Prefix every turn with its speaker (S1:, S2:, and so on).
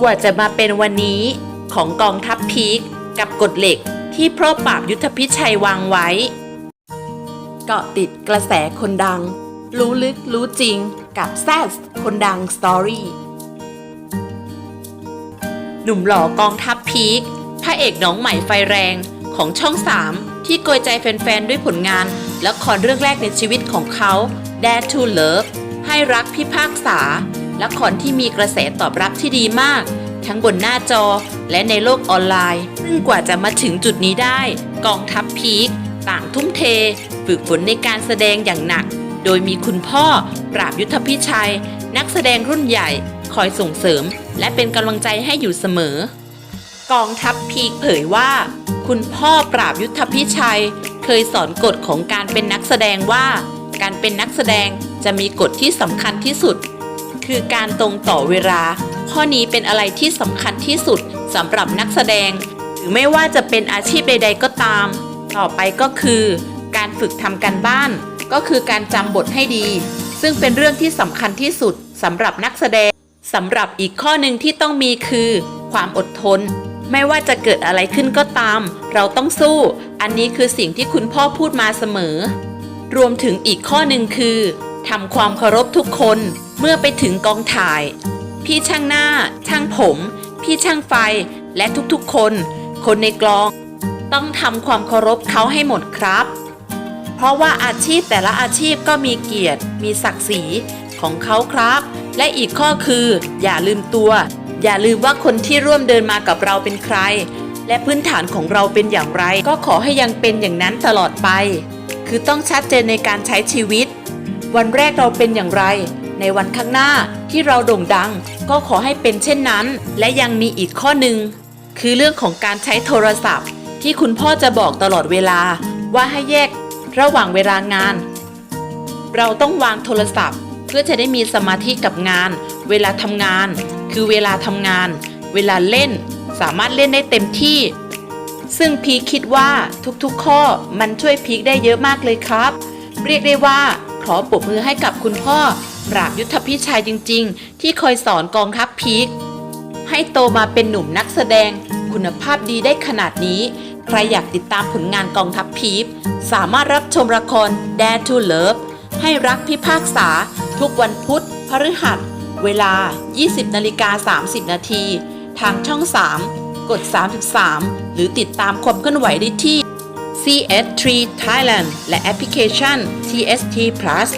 S1: กว่าจะมาเป็นวันนี้ของกองทัพพีคกับกฎเหล็กที่พรบปราบยุทธพิชัยวางไว้ เกาะติดกระแสคนดัง รู้ลึกรู้จริงกับแซสคนดังสตอรี่หนุ่มหล่อกองทัพพีคพระเอกน้องใหม่ไฟแรงของช่อง 3 ที่โกยใจแฟน ๆ ด้วยผลงานและครเรื่องแรกในชีวิตของเขา Dare to Love ให้รักพิพากษา ละครที่มีกระแสตอบรับที่ดีมาก ทั้งบนหน้าจอและในโลกออนไลน์ ซึ่งกว่าจะมาถึงจุดนี้ได้ กองทัพพีคต่างทุ่มเท ฝึกฝนในการแสดงอย่างหนัก โดยมีคุณพ่อปราบยุทธพิชัย นักแสดงรุ่นใหญ่ คอยส่งเสริม และเป็นกำลังใจให้อยู่เสมอ กองทัพพีคเผยว่า คุณพ่อปราบยุทธพิชัย เคยสอนกฎของการเป็นนักแสดงว่า การเป็นนักแสดงจะมีกฎที่สำคัญที่สุด คือการตรงต่อเวลา ข้อนี้เป็นอะไรที่สำคัญที่สุดสำหรับนักแสดง หรือไม่ว่าจะเป็นอาชีพใด ๆ ก็ตาม ต่อไปก็คือ การฝึกทำการบ้าน ก็คือการจำบทให้ดี ซึ่งเป็นเรื่องที่สำคัญที่สุดสำหรับนักแสดงสำหรับอีกข้อหนึ่งที่ต้องมีคือ ความอดทน ไม่ว่าจะเกิดอะไรขึ้นก็ตาม เราต้องสู้ อันนี้คือสิ่งที่คุณพ่อพูดมาเสมอ รวมถึงอีกข้อหนึ่งคือ ทำความเคารพทุกคนเมื่อไปถึงกองถ่าย พี่ช่างหน้า ช่างผม พี่ช่างไฟและทุกๆคน คนในกลอง ต้องทำความเคารพเขาให้หมดครับ เพราะว่าอาชีพแต่ละอาชีพก็มีเกียรติ มีศักดิ์ศรีของเขาครับ และอีกข้อคือ อย่าลืมตัว อย่าลืมว่าคนที่ร่วมเดินมากับเราเป็นใคร และพื้นฐานของเราเป็นอย่างไร ก็ขอให้ยังเป็นอย่างนั้นตลอดไป คือต้องชัดเจนในการใช้ชีวิต วันแรกเราเป็นอย่างไร ในวันข้างหน้าที่เราโด่งดัง ก็ขอให้เป็นเช่นนั้น และยังมีอีกข้อหนึ่งคือเรื่องของการใช้โทรศัพท์ ที่คุณพ่อจะบอกตลอดเวลา ว่าให้แยกระหว่างเวลางาน เราต้องวางโทรศัพท์ เพื่อจะได้มีสมาธิกับงาน เวลาทำงาน คือเวลาทำงาน เวลาเล่น สามารถเล่นได้เต็มที่ ซึ่งพีคคิดว่าทุกๆข้อมันช่วยพีคได้เยอะมากเลยครับ เรียกได้ว่า ขอปรบมือให้กับคุณพ่อ ปราบยุทธพิชัยจริง ๆ ที่คอยสอนกองทัพพีคให้โตมาเป็นหนุ่มนักแสดง คุณภาพดีได้ขนาดนี้ ใครอยากติดตามผลงานกองทัพพีฟสามารถรับชมละคร Dare to Love ให้รักพิพากษา ทุกวันพุธพฤหัส เวลา 20นาฬิกา30 นาที ทางช่อง 3 กด 33 หรือติดตามความเคลื่อนไหวได้ที่ CS3 Thailand และแอปพลิเคชัน TST Plus